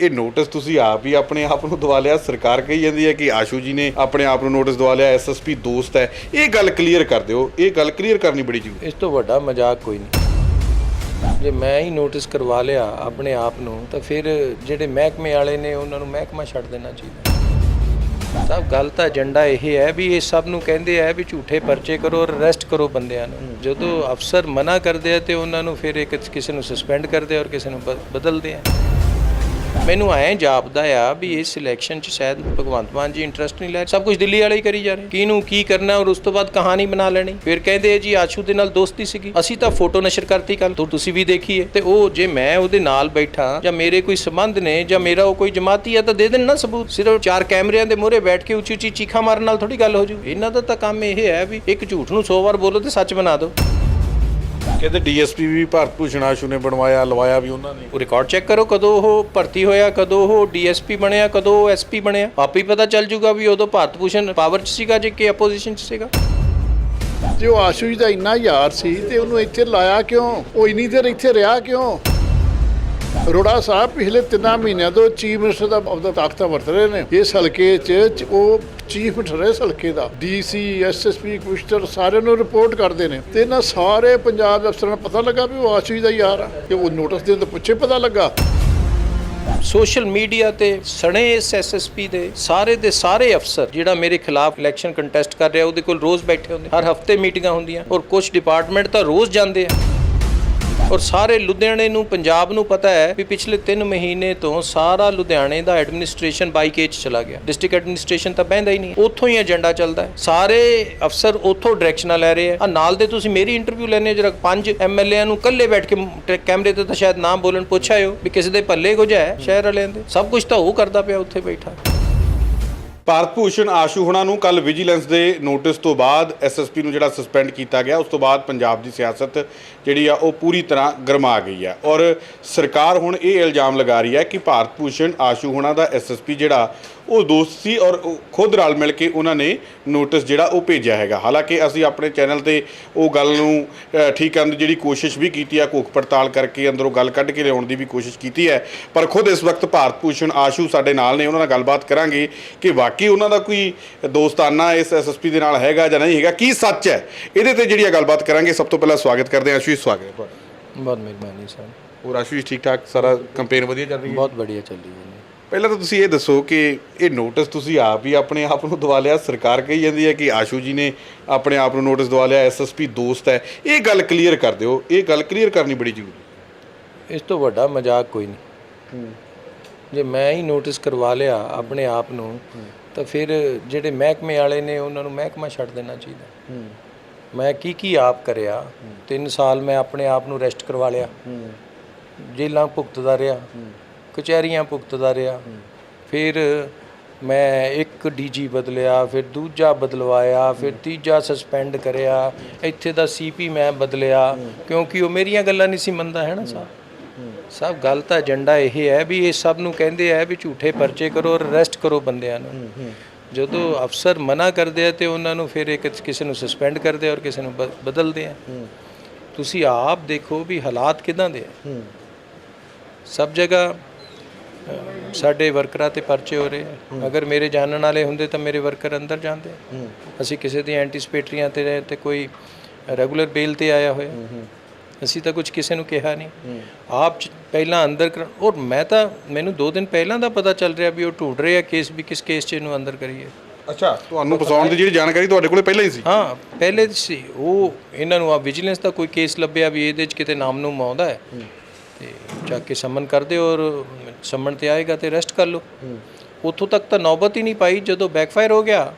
ਇਹ ਨੋਟਿਸ ਤੁਸੀਂ ਆਪ ਹੀ ਆਪਣੇ ਆਪ ਨੂੰ ਦਵਾ ਲਿਆ। ਸਰਕਾਰ ਕਹੀ ਜਾਂਦੀ ਹੈ ਕਿ ਆਸ਼ੂ ਜੀ ਨੇ ਆਪਣੇ ਆਪ ਨੂੰ ਨੋਟਿਸ ਦਵਾ ਲਿਆ ਐਸਐਸਪੀ ਦੋਸਤ ਹੈ। ਇਹ ਗੱਲ ਕਲੀਅਰ ਕਰ ਦਿਓ। ਇਹ ਗੱਲ ਕਲੀਅਰ ਕਰਨੀ ਬੜੀ ਜ਼ਰੂਰੀ ਇਸ ਤੋਂ ਵੱਡਾ ਮਜ਼ਾਕ ਕੋਈ ਨਹੀਂ। ਜੇ ਮੈਂ ਹੀ ਨੋਟਿਸ ਕਰਵਾ ਲਿਆ ਆਪਣੇ ਆਪ ਨੂੰ, ਤਾਂ ਫਿਰ ਜਿਹੜੇ ਮਹਿਕਮੇ ਵਾਲੇ ਨੇ, ਉਹਨਾਂ ਨੂੰ ਮਹਿਕਮਾ ਛੱਡ ਦੇਣਾ ਚਾਹੀਦਾ। ਸਭ ਗੱਲ ਤਾਂ ਏਜੰਡਾ ਇਹ ਹੈ ਵੀ ਇਹ ਸਭ ਨੂੰ ਕਹਿੰਦੇ ਆ ਵੀ ਝੂਠੇ ਪਰਚੇ ਕਰੋ ਔਰ ਅਰੈਸਟ ਕਰੋ ਬੰਦਿਆਂ ਨੂੰ। ਜਦੋਂ ਅਫਸਰ ਮਨਾ ਕਰਦੇ ਆ ਤੇ ਉਹਨਾਂ ਨੂੰ ਫਿਰ ਇੱਕ ਕਿਸੇ ਨੂੰ ਸਸਪੈਂਡ ਕਰਦੇ ਆ ਔਰ ਕਿਸੇ ਨੂੰ ਬ- ਬਦਲਦੇ ਆ। ਮੈਨੂੰ ਐਂ ਜਾਪਦਾ ਆ ਵੀ ਇਸ ਸਿਲੈਕਸ਼ਨ 'ਚ ਸ਼ਾਇਦ ਭਗਵੰਤ ਮਾਨ ਜੀ ਇੰਟਰਸਟ ਨਹੀਂ ਲੈ ਸਭ ਕੁਝ ਦਿੱਲੀ ਵਾਲੇ ਹੀ ਕਰੀ ਜਾ ਰਹੇ। ਕਿਹਨੂੰ ਕੀ ਕਰਨਾ, ਔਰ ਉਸ ਤੋਂ ਬਾਅਦ ਕਹਾਣੀ ਬਣਾ ਲੈਣੀ। ਫਿਰ ਕਹਿੰਦੇ ਜੀ, ਆਸ਼ੂ ਦੇ ਨਾਲ ਦੋਸਤੀ ਸੀਗੀ। ਅਸੀਂ ਤਾਂ ਫੋਟੋ ਨਸ਼ਰ ਕਰਤੀ ਕੱਲ ਤੋਂ ਤੁਸੀਂ ਵੀ ਦੇਖੀਏ। ਤੇ ਉਹ ਜੇ ਮੈਂ ਉਹਦੇ ਨਾਲ ਬੈਠਾ, ਜਾਂ ਮੇਰੇ ਕੋਈ ਸੰਬੰਧ ਨੇ, ਜਾਂ ਮੇਰਾ ਉਹ ਕੋਈ ਜਮਾਤੀ ਆ, ਤਾਂ ਦੇ ਦੇਣ ਨਾ ਸਬੂਤ। ਸਿਰਫ ਚਾਰ ਕੈਮਰਿਆਂ ਦੇ ਮੂਹਰੇ ਬੈਠ ਕੇ ਉੱਚੀ ਉੱਚੀ ਚੀਖਾਂ ਮਾਰਨ ਨਾਲ ਥੋੜੀ ਗੱਲ ਹੋ ਜੂ। ਇਹਨਾਂ ਦਾ ਤਾਂ ਕੰਮ ਇਹ ਹੈ ਵੀ ਇੱਕ ਝੂਠ ਨੂੰ 100 ਵਾਰ ਬੋਲੋ ਤੇ ਸੱਚ ਬਣਾ ਦਿਓ। ਕਹਿੰਦੇ ਡੀਐਸਪੀ ਵੀ ਭਾਰਤ ਭੂਸ਼ਣ ਆਸ਼ੂ ਨੇ ਬਣਵਾਇਆ ਲਵਾਇਆ ਵੀ ਉਹਨਾਂ ਨੇ। ਉਹ ਰਿਕਾਰਡ ਚੈੱਕ ਕਰੋ ਕਦੋਂ ਉਹ ਭਰਤੀ ਹੋਇਆ ਕਦੋਂ ਉਹ ਡੀਐਸਪੀ ਬਣਿਆ ਕਦੋਂ ਉਹ ਐਸਪੀ ਬਣਿਆ। ਆਪੇ ਹੀ ਪਤਾ ਚੱਲ ਜੂਗਾ ਵੀ ਉਦੋਂ ਭਾਰਤ ਭੂਸ਼ਣ ਪਾਵਰ 'ਚ ਸੀਗਾ ਜੇ ਕਿ ਆਪੋਜੀਸ਼ਨ 'ਚ ਸੀਗਾ। ਜੇ ਉਹ ਆਸ਼ੂ ਜੀ ਦਾ ਇੰਨਾ ਯਾਰ ਸੀ ਤੇ ਉਹਨੂੰ ਇੱਥੇ ਲਾਇਆ ਕਿਉਂ? ਉਹ ਇੰਨੀ ਦੇਰ ਇੱਥੇ ਰਿਹਾ ਕਿਉਂ? ਅਰੋੜਾ ਸਾਹਿਬ ਪਿਛਲੇ ਤਿੰਨਾਂ ਮਹੀਨਿਆਂ ਤੋਂ ਚੀਫ ਮਿਨਿਸਟਰ ਦਾ ਆਪਦਾ ਤਾਕਤਾਂ ਵਰਤ ਰਹੇ ਨੇ। ਇਸ ਹਲਕੇ 'ਚ ਉਹ ਚੀਫ ਮਿਨਿਸਟਰ ਹੈ ਇਸ ਹਲਕੇ ਦਾ ਡੀਸੀ ਐਸਐਸਪੀ ਕਮਿਸ਼ਨਰ ਸਾਰਿਆਂ ਨੂੰ ਰਿਪੋਰਟ ਕਰਦੇ ਨੇ। ਤੇ ਇਹਨਾਂ ਸਾਰੇ ਪੰਜਾਬ ਦੇ ਅਫਸਰਾਂ ਨੂੰ ਪਤਾ ਲੱਗਾ ਵੀ ਉਹ ਆਸ਼ੂ ਜੀ ਦਾ ਯਾਰ ਆ। ਤੇ ਉਹ ਨੋਟਿਸ ਦੇਣ ਤੋਂ ਪੁੱਛੇ ਪਤਾ ਲੱਗਾ। ਸੋਸ਼ਲ ਮੀਡੀਆ ਤੇ ਸਣੇ ਇਸ ਐਸਐਸਪੀ ਦੇ ਸਾਰੇ ਦੇ ਸਾਰੇ ਅਫਸਰ ਜਿਹੜਾ ਮੇਰੇ ਖਿਲਾਫ ਇਲੈਕਸ਼ਨ ਕੰਟੈਸਟ ਕਰ ਰਿਹਾ, ਉਹਦੇ ਕੋਲ ਰੋਜ਼ ਬੈਠੇ ਹੁੰਦੇ ਹਰ ਹਫ਼ਤੇ ਮੀਟਿੰਗਾਂ ਹੁੰਦੀਆਂ ਔਰ ਕੁਝ ਡਿਪਾਰਟਮੈਂਟ ਤਾਂ ਰੋਜ਼ ਜਾਂਦੇ ਆ। ਔਰ ਸਾਰੇ ਲੁਧਿਆਣੇ ਨੂੰ, ਪੰਜਾਬ ਨੂੰ ਪਤਾ ਹੈ ਵੀ ਪਿਛਲੇ 3 ਮਹੀਨੇ ਤੋਂ ਸਾਰਾ ਲੁਧਿਆਣੇ ਦਾ ਐਡਮਿਨਿਸਟ੍ਰੇਸ਼ਨ ਬਾਈਕੇ ਚ ਚਲਾ ਗਿਆ। ਡਿਸਟ੍ਰਿਕਟ ਐਡਮਿਨਿਸਟ੍ਰੇਸ਼ਨ ਤਾਂ ਬਹਿੰਦਾ ਹੀ ਨਹੀਂ ਉੱਥੋਂ ਹੀ ਏਜੰਡਾ ਚੱਲਦਾ ਹੈ। ਸਾਰੇ ਅਫਸਰ ਉੱਥੋਂ ਡਾਇਰੈਕਸ਼ਨਾਂ ਲੈ ਰਹੇ ਆ ਆਹ ਨਾਲ ਦੇ ਤੁਸੀਂ ਮੇਰੀ ਇੰਟਰਵਿਊ ਲੈਣੇ ਜਰਾ ਪੰਜ ਐਮਐਲਏਆਂ ਨੂੰ ਇਕੱਲੇ ਬੈਠ ਕੇ ਟ- ਕੈਮਰੇ ਤੇ ਤਾਂ ਸ਼ਾਇਦ ਨਾਮ ਬੋਲਣ ਪੁੱਛ ਆਇਓ ਵੀ ਕਿਸੇ ਦੇ ਪੱਲੇ ਕੁਝ ਹੈ ਸ਼ਹਿਰ ਵਾਲਿਆਂ ਦੇ। ਸਭ ਕੁਝ ਤਾਂ ਉਹ ਕਰਦਾ ਪਿਆ, ਉੱਥੇ ਬੈਠਾ। ਭਾਰਤ ਭੂਸ਼ਣ ਆਸ਼ੂ ਹੁਣਾਂ ਨੂੰ ਕੱਲ ਵਿਜੀਲੈਂਸ ਦੇ ਨੋਟਿਸ ਤੋਂ ਬਾਅਦ ਐਸਐਸਪੀ ਨੂੰ ਜਿਹੜਾ ਸਸਪੈਂਡ ਕੀਤਾ ਗਿਆ, ਉਸ ਤੋਂ ਬਾਅਦ ਪੰਜਾਬ ਦੀ ਸਿਆਸਤ ਜਿਹੜੀ ਆ, ਉਹ ਪੂਰੀ ਤਰ੍ਹਾਂ ਗਰਮਾ ਗਈ ਆ। ਔਰ ਸਰਕਾਰ ਹੁਣ ਇਹ ਇਲਜ਼ਾਮ ਲਗਾ ਰਹੀ ਹੈ ਕਿ ਭਾਰਤ ਭੂਸ਼ਣ ਆਸ਼ੂ ਹੁਣਾਂ ਦਾ ਐਸਐਸਪੀ ਜਿਹੜਾ ਉਹ ਦੋਸਤ ਸੀ ਔਰ ਉਹ ਖੁਦ ਰਲ ਮਿਲ ਕੇ ਉਹਨਾਂ ਨੇ ਨੋਟਿਸ ਜਿਹੜਾ ਉਹ ਭੇਜਿਆ ਹੈਗਾ। ਹਾਲਾਂਕਿ ਅਸੀਂ ਆਪਣੇ ਚੈਨਲ ਤੇ ਉਹ ਗੱਲ ਨੂੰ ਅ, ਠੀਕ ਕਰਨ ਦੀ ਜਿਹੜੀ ਕੋਸ਼ਿਸ਼ ਵੀ ਕੀਤੀ ਹੈ ਘੋਖ ਪੜਤਾਲ ਕਰਕੇ ਅੰਦਰੋਂ ਗੱਲ ਕੱਢ ਕੇ ਲਿਆਉਣ ਦੀ ਵੀ ਕੋਸ਼ਿਸ਼ ਕੀਤੀ ਹੈ। ਪਰ ਖੁਦ ਇਸ ਵਕਤ ਭਾਰਤ ਭੂਸ਼ਣ ਆਸ਼ੂ ਸਾਡੇ ਨਾਲ ਨੇ ਉਹਨਾਂ ਨਾਲ ਗੱਲਬਾਤ ਕਰਾਂਗੇ ਕਿ ਵਾਕਈ ਉਹਨਾਂ ਦਾ ਕੋਈ ਦੋਸਤਾਨਾ ਇਸ ਐਸਐਸਪੀ ਦੇ ਨਾਲ ਹੈਗਾ ਜਾਂ ਨਹੀਂ ਹੈਗਾ ਕੀ ਸੱਚ ਹੈ? ਇਹਦੇ ਤੇ ਜਿਹੜੀ ਆ ਗੱਲਬਾਤ ਕਰਾਂਗੇ। ਸਭ ਤੋਂ ਪਹਿਲਾਂ ਸਵਾਗਤ ਕਰਦੇ ਹਾਂ। ਆਸ਼ੂ ਸਵਾਗਤ ਹੈ ਤੁਹਾਡਾ। ਬਹੁਤ ਮਿਹਰਬਾਨੀ ਸਰ। ਹੋਰ ਆਸ਼ੂ ਜੀ ਠੀਕ ਠਾਕ ਸਾਰਾ ਕੰਪੇਨ ਵਧੀਆ ਚੱਲ ਰਹੀ ਹੈ? ਬਹੁਤ ਬੜੀਆ ਚੱਲੀ ਹੈ ਪਹਿਲਾਂ ਤਾਂ ਤੁਸੀਂ ਇਹ ਦੱਸੋ ਕਿ ਇਹ ਨੋਟਿਸ ਤੁਸੀਂ ਆਪ ਹੀ ਆਪਣੇ ਆਪ ਨੂੰ ਦਵਾ ਲਿਆ ਸਰਕਾਰ ਕਹੀ ਜਾਂਦੀ ਹੈ ਕਿ ਆਸ਼ੂ ਜੀ ਨੇ ਆਪਣੇ ਆਪ ਨੂੰ ਨੋਟਿਸ ਦਵਾ ਲਿਆ ਐਸਐਸਪੀ ਦੋਸਤ ਹੈ। ਇਹ ਗੱਲ ਕਲੀਅਰ ਕਰ ਦਿਓ ਇਹ ਗੱਲ ਕਲੀਅਰ ਕਰਨੀ ਬੜੀ ਜ਼ਰੂਰੀ ਇਸ ਤੋਂ ਵੱਡਾ ਮਜ਼ਾਕ ਕੋਈ ਨਹੀਂ। ਜੇ ਮੈਂ ਹੀ ਨੋਟਿਸ ਕਰਵਾ ਲਿਆ ਆਪਣੇ ਆਪ ਨੂੰ ਤਾਂ ਫਿਰ ਜਿਹੜੇ ਮਹਿਕਮੇ ਵਾਲੇ ਨੇ ਉਹਨਾਂ ਨੂੰ ਮਹਿਕਮਾ ਛੱਡ ਦੇਣਾ ਚਾਹੀਦਾ। ਮੈਂ ਕੀ ਕੀ ਆਪ ਕਰਿਆ 3 ਸਾਲ ਮੈਂ ਆਪਣੇ ਆਪ ਨੂੰ ਰੈਸਟ ਕਰਵਾ ਲਿਆ। ਜੇਲਾਂ ਭੁਗਤਦਾ ਰਿਹਾ। ਕਚਹਿਰੀਆਂ ਭੁਗਤਦਾ ਰਿਹਾ। ਫਿਰ ਮੈਂ ਇੱਕ ਡੀਜੀ ਬਦਲਿਆ, ਫਿਰ ਦੂਜਾ ਬਦਲਵਾਇਆ, ਫਿਰ ਤੀਜਾ ਸਸਪੈਂਡ ਕਰਿਆ। ਇੱਥੇ ਦਾ ਸੀਪੀ ਮੈਂ ਬਦਲਿਆ, ਕਿਉਂਕਿ ਉਹ ਮੇਰੀਆਂ ਗੱਲਾਂ ਨਹੀਂ ਸੀ ਮੰਨਦਾ, ਹੈ ਨਾ ਸਾਹਿਬ ਸਭ ਗੱਲ ਤਾਂ ਏਜੰਡਾ ਇਹ ਹੈ ਵੀ ਇਹ ਸਭ ਨੂੰ ਕਹਿੰਦੇ ਆ ਵੀ ਝੂਠੇ ਪਰਚੇ ਕਰੋ ਔਰ ਅਰੈਸਟ ਕਰੋ ਬੰਦਿਆਂ ਨੂੰ। ਜਦੋਂ ਅਫਸਰ ਮਨਾ ਕਰਦੇ ਆ ਤੇ ਉਹਨਾਂ ਨੂੰ ਫਿਰ ਇੱਕ ਕਿਸੇ ਨੂੰ ਸਸਪੈਂਡ ਕਰਦੇ ਔਰ ਕਿਸੇ ਨੂੰ ਬ- ਬਦਲਦੇ ਆ। ਤੁਸੀਂ ਆਪ ਦੇਖੋ ਵੀ ਹਾਲਾਤ ਕਿਦਾਂ ਦੇ ਆ। ਸਭ ਜਗ੍ਹਾ ਸਾਡੇ ਵਰਕਰਾਂ ਤੇ ਪਰਚੇ ਹੋ ਰਹੇ ਆ। ਅਗਰ ਮੇਰੇ ਜਾਣਨ ਵਾਲੇ ਹੁੰਦੇ ਤਾਂ ਮੇਰੇ ਵਰਕਰ ਅੰਦਰ ਜਾਂਦੇ ਅਸੀਂ ਕਿਸੇ ਦੀ ਐਂਟੀਸਪੇਟਰੀਆਂ ਤੇ ਤੇ ਕੋਈ ਰੈਗੂਲਰ ਬੇਲ ਤੇ ਆਇਆ ਹੋਇਆ। ਅਸੀਂ ਤਾਂ ਕੁਝ ਕਿਸੇ ਨੂੰ ਕਿਹਾ ਨਹੀਂ। ਆਪ ਚ- ਪਹਿਲਾਂ ਅੰਦਰ ਕਰ- ਔਰ ਮੈਂ ਤਾਂ ਮੈਨੂੰ 2 ਦਿਨ ਪਹਿਲਾਂ ਦਾ ਪਤਾ ਚੱਲ ਰਿਹਾ ਵੀ ਉਹ ਢੂੰਡ ਰਹੇ ਆ ਕੇਸ ਵੀ ਕਿਸ ਕੇਸ 'ਚ ਇਹਨੂੰ ਅੰਦਰ ਕਰੀਏ। ਅੱਛਾ ਤੁਹਾਨੂੰ ਫਸਾਉਣ ਦੀ ਜਿਹੜੀ ਜਾਣਕਾਰੀ ਤੁਹਾਡੇ ਕੋਲੇ ਪਹਿਲਾਂ ਹੀ ਸੀ? ਹਾਂ ਪਹਿਲੇ ਸੀ। ਉਹ ਇਹਨਾਂ ਨੂੰ ਆ ਵਿਜੀਲੈਂਸ ਦਾ ਕੋਈ ਕੇਸ ਲੱਭਿਆ ਵੀ ਇਹਦੇ 'ਚ ਕਿਤੇ ਨਾਮ ਨੂੰ ਆਉਂਦਾ ਹੈ। ਤੇ ਜਾ ਕੇ ਸਮਨ ਕਰ ਦਿਓ ਔਰ ਸਮਨ ਤੇ ਆਏਗਾ ਤੇ ਅਰੈਸਟ ਕਰ ਲਓ। ਉੱਥੋਂ ਤੱਕ ਤਾਂ ਨੌਬਤ ਹੀ ਨਹੀਂ ਪਾਈ ਜਦੋਂ ਬੈਕਫਾਇਰ ਹੋ ਗਿਆ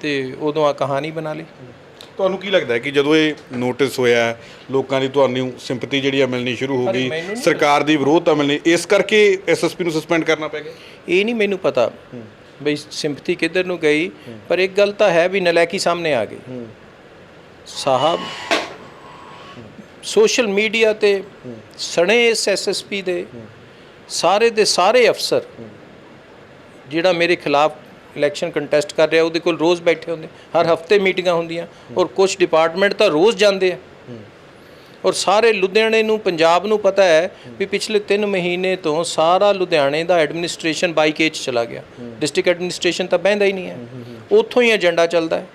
ਤੇ ਉਦੋਂ ਆ ਕਹਾਣੀ ਬਣਾ ਲਈ। ਤੁਹਾਨੂੰ ਕੀ ਲੱਗਦਾ ਹੈ ਕਿ ਜਦੋਂ ਇਹ ਨੋਟਿਸ ਹੋਇਆ ਲੋਕਾਂ ਦੀ ਤੁਹਾਨੂੰ ਸਿੰਪਥੀ ਜਿਹੜੀ ਆ ਮਿਲਣੀ ਸ਼ੁਰੂ ਹੋ ਗਈ ਸਰਕਾਰ ਦੀ ਵਿਰੋਧਤਾ ਮਿਲਣੀ ਇਸ ਕਰਕੇ ਐਸਐਸਪੀ ਨੂੰ ਸਸਪੈਂਡ ਕਰਨਾ ਪੈ ਗਿਆ? ਇਹ ਨਹੀਂ ਮੈਨੂੰ ਪਤਾ ਬਈ ਸਿੰਪਥੀ ਕਿੱਧਰ ਨੂੰ ਗਈ ਪਰ ਇੱਕ ਗੱਲ ਤਾਂ ਹੈ ਵੀ ਨਲਾਇਕੀ ਸਾਹਮਣੇ ਆ ਗਈ। ਸਾਹਿਬ ਸੋਸ਼ਲ ਮੀਡੀਆ ਤੇ ਸਣੇ ਇਸ ਐਸਐਸਪੀ ਦੇ ਸਾਰੇ ਦੇ ਸਾਰੇ ਅਫਸਰ ਜਿਹੜਾ ਮੇਰੇ ਖਿਲਾਫ ਇਲੈਕਸ਼ਨ ਕੰਟੈਸਟ ਕਰ ਰਿਹਾ, ਉਹਦੇ ਕੋਲ ਰੋਜ਼ ਬੈਠੇ ਹੁੰਦੇ, ਹਰ ਹਫ਼ਤੇ ਮੀਟਿੰਗਾਂ ਹੁੰਦੀਆਂ ਔਰ ਕੁਝ ਡਿਪਾਰਟਮੈਂਟ ਤਾਂ ਰੋਜ਼ ਜਾਂਦੇ ਆ। ਔਰ ਸਾਰੇ ਲੁਧਿਆਣੇ ਨੂੰ, ਪੰਜਾਬ ਨੂੰ ਪਤਾ ਹੈ ਵੀ ਪਿਛਲੇ 3 ਮਹੀਨੇ ਤੋਂ ਸਾਰਾ ਲੁਧਿਆਣੇ ਦਾ ਐਡਮਿਨਿਸਟ੍ਰੇਸ਼ਨ ਬਾਈ ਚ ਚਲਾ ਗਿਆ। ਡਿਸਟ੍ਰਿਕਟ ਐਡਮਿਨਿਸਟ੍ਰੇਸ਼ਨ ਤਾਂ ਬਹਿੰਦਾ ਹੀ ਨਹੀਂ ਹੈ। ਉੱਥੋਂ ਹੀ ਏਜੰਡਾ ਚੱਲਦਾ ਹੈ।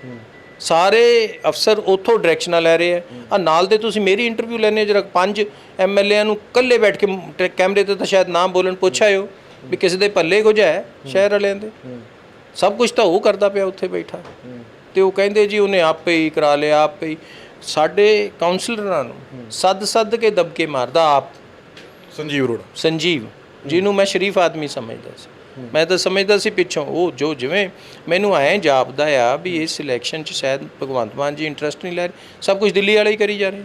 ਸਾਰੇ ਅਫਸਰ ਉੱਥੋਂ ਡਾਇਰੈਕਸ਼ਨਾਂ ਲੈ ਰਹੇ ਆ। ਆ ਨਾਲ ਦੇ ਤੁਸੀਂ ਮੇਰੀ ਇੰਟਰਵਿਊ ਲੈਣੇ ਜਰਾ ਪੰਜ ਐਮਐਲਏਆਂ ਨੂੰ ਇਕੱਲੇ ਬੈਠ ਕੇ ਟ- ਕੈਮਰੇ ਤੇ ਤਾਂ ਸ਼ਾਇਦ ਨਾਮ ਬੋਲਣ ਪੁੱਛ ਆਇਓ ਵੀ ਕਿਸੇ ਦੇ ਪੱਲੇ ਕੁਝ ਹੈ ਸ਼ਹਿਰ ਵਾਲਿਆਂ ਦੇ। ਸਭ ਕੁਝ ਤਾਂ ਉਹ ਕਰਦਾ ਪਿਆ ਉੱਥੇ ਬੈਠਾ। ਤੇ ਉਹ ਕਹਿੰਦੇ ਜੀ ਉਹਨੇ ਆਪੇ ਹੀ ਕਰਾ ਲਿਆ ਆਪੇ ਹੀ। ਸਾਡੇ ਕਾਉਂਸਲਰਾਂ ਨੂੰ ਸੱਦ ਸੱਦ ਕੇ ਦਬਕੇ ਮਾਰਦਾ ਆਪ। ਸੰਜੀਵ ਅਰੋੜਾ। ਸੰਜੀਵ ਜਿਹਨੂੰ ਮੈਂ ਸ਼ਰੀਫ ਆਦਮੀ ਸਮਝਦਾ ਸੀ। ਮੈਂ ਤਾਂ ਸਮਝਦਾ ਸੀ ਪਿੱਛੋਂ, ਉਹ ਜੋ ਜਿਵੇਂ ਮੈਨੂੰ ਐਂ ਜਾਪਦਾ ਆ ਵੀ ਇਸ ਸਿਲੈਕਸ਼ਨ 'ਚ ਸ਼ਾਇਦ ਭਗਵੰਤ ਮਾਨ ਜੀ ਇੰਟਰਸਟ ਨਹੀਂ ਲੈ ਰਹੇ, ਸਭ ਕੁਝ ਦਿੱਲੀ ਵਾਲੇ ਹੀ ਕਰੀ ਜਾ ਰਹੇ।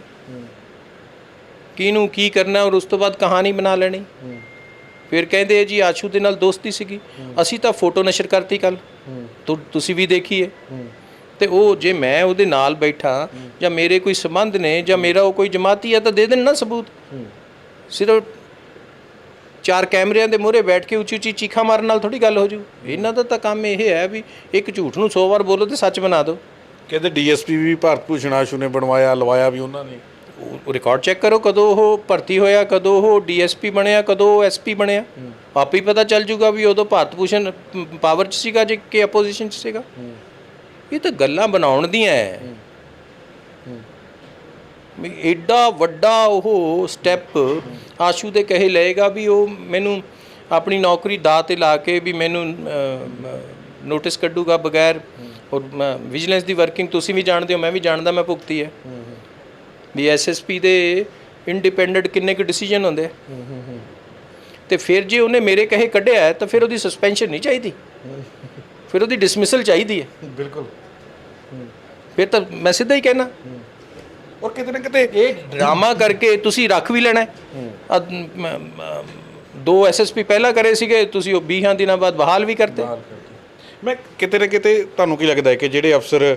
ਕਿਹਨੂੰ ਕੀ ਕਰਨਾ ਔਰ ਉਸ ਤੋਂ ਬਾਅਦ ਕਹਾਣੀ ਬਣਾ ਲੈਣੀ। ਫਿਰ ਕਹਿੰਦੇ ਜੀ ਆਸ਼ੂ ਦੇ ਨਾਲ ਦੋਸਤੀ ਸੀਗੀ, ਅਸੀਂ ਤਾਂ ਫੋਟੋ ਨਸ਼ਰ ਕਰਤੀ ਕੱਲ ਤੁਸੀਂ ਵੀ ਦੇਖੀਏ। ਤੇ ਉਹ ਜੇ ਮੈਂ ਉਹਦੇ ਨਾਲ ਬੈਠਾ ਜਾਂ ਮੇਰੇ ਕੋਈ ਸੰਬੰਧ ਨੇ ਜਾਂ ਮੇਰਾ ਉਹ ਕੋਈ ਜਮਾਤੀ ਹੈ ਤਾਂ ਦੇ ਦੇਣ ਨਾ ਸਬੂਤ। ਸਿਰਫ ਚਾਰ ਕੈਮਰਿਆਂ ਦੇ ਮੂਹਰੇ ਬੈਠ ਕੇ ਉੱਚੀ ਉੱਚੀ ਚੀਖਾਂ ਮਾਰਨ ਨਾਲ ਥੋੜੀ ਗੱਲ ਹੋ ਜੂ। ਇਹਨਾਂ ਦਾ ਤਾਂ ਕੰਮ ਇਹ ਹੈ ਵੀ ਇੱਕ ਝੂਠ ਨੂੰ 100 ਵਾਰ ਬੋਲੋ ਤੇ ਸੱਚ ਬਣਾ ਦਿਓ ਕਹਿੰਦੇ ਡੀਐਸਪੀ ਵੀ ਭਾਰਤ ਭੂਸ਼ਣ ਆਸ਼ੂ ਨੇ ਬਣਵਾਇਆ ਲਵਾਇਆ ਵੀ ਉਹਨਾਂ ਨੇ। ਉਹ ਰਿਕਾਰਡ ਚੈੱਕ ਕਰੋ ਕਦੋਂ ਉਹ ਭਰਤੀ ਹੋਇਆ ਕਦੋਂ ਉਹ ਡੀਐਸਪੀ ਬਣਿਆ ਕਦੋਂ ਉਹ ਐਸਪੀ ਬਣਿਆ। ਆਪੇ ਹੀ ਪਤਾ ਚੱਲ ਜੂਗਾ ਵੀ ਉਦੋਂ ਭਾਰਤ ਭੂਸ਼ਣ ਪਾਵਰ 'ਚ ਸੀਗਾ ਜੇ ਕਿ ਆਪੋਜੀਸ਼ਨ 'ਚ ਸੀਗਾ। ਇਹ ਤਾਂ ਗੱਲਾਂ ਬਣਾਉਣ ਦੀਆਂ ਹੈ। ਵੀ ਐਡਾ ਵੱਡਾ ਉਹ ਸਟੈਪ ਆਸ਼ੂ ਦੇ ਕਹੇ ਲਏਗਾ ਵੀ ਉਹ ਮੈਨੂੰ ਆਪਣੀ ਨੌਕਰੀ ਦਾਅ ਤੇ ਲਾ ਕੇ ਵੀ ਮੈਨੂੰ ਨੋਟਿਸ ਕੱਢੂਗਾ ਬਗੈਰ। ਔਰ ਵਿਜੀਲੈਂਸ ਦੀ ਵਰਕਿੰਗ ਤੁਸੀਂ ਵੀ ਜਾਣਦੇ ਹੋ ਮੈਂ ਵੀ ਜਾਣਦਾ ਮੈਂ ਭੁਗਤੀ ਹੈ। ਵੀ ਐਸਐਸਪੀ ਦੇ ਇੰਡੀਪੈਂਡੈਂਟ ਕਿੰਨੇ ਕੁ ਡਿਸੀਜਨ ਹੁੰਦੇ ਤੇ ਫਿਰ ਜੇ ਉਹਨੇ ਮੇਰੇ ਕਹੇ ਕੱਢਿਆ ਤਾਂ ਫਿਰ ਉਹਦੀ ਸਸਪੈਂਸ਼ਨ ਨਹੀਂ ਚਾਹੀਦੀ। ਫਿਰ ਉਹਦੀ ਡਿਸਮਿਸਲ ਚਾਹੀਦੀ ਹੈ। ਬਿਲਕੁਲ। ਫਿਰ ਤਾਂ ਮੈਂ ਸਿੱਧਾ ਹੀ ਕਹਿਣਾ। ਔਰ ਕਿਤੇ ਨਾ ਕਿਤੇ ਇਹ ਡਰਾਮਾ ਕਰਕੇ ਤੁਸੀਂ ਰੱਖ ਵੀ ਲੈਣਾ ਦੋ ਐਸਐਸਪੀ ਪਹਿਲਾਂ ਕਰੇ ਸੀਗੇ ਤੁਸੀਂ ਉਹ 20 ਦਿਨਾਂ ਬਾਅਦ ਬਹਾਲ ਵੀ ਕਰਤੇ। ਮੈਂ ਕਿਤੇ ਨਾ ਕਿਤੇ ਤੁਹਾਨੂੰ ਕੀ ਲੱਗਦਾ ਹੈ ਕਿ ਜਿਹੜੇ ਅਫਸਰ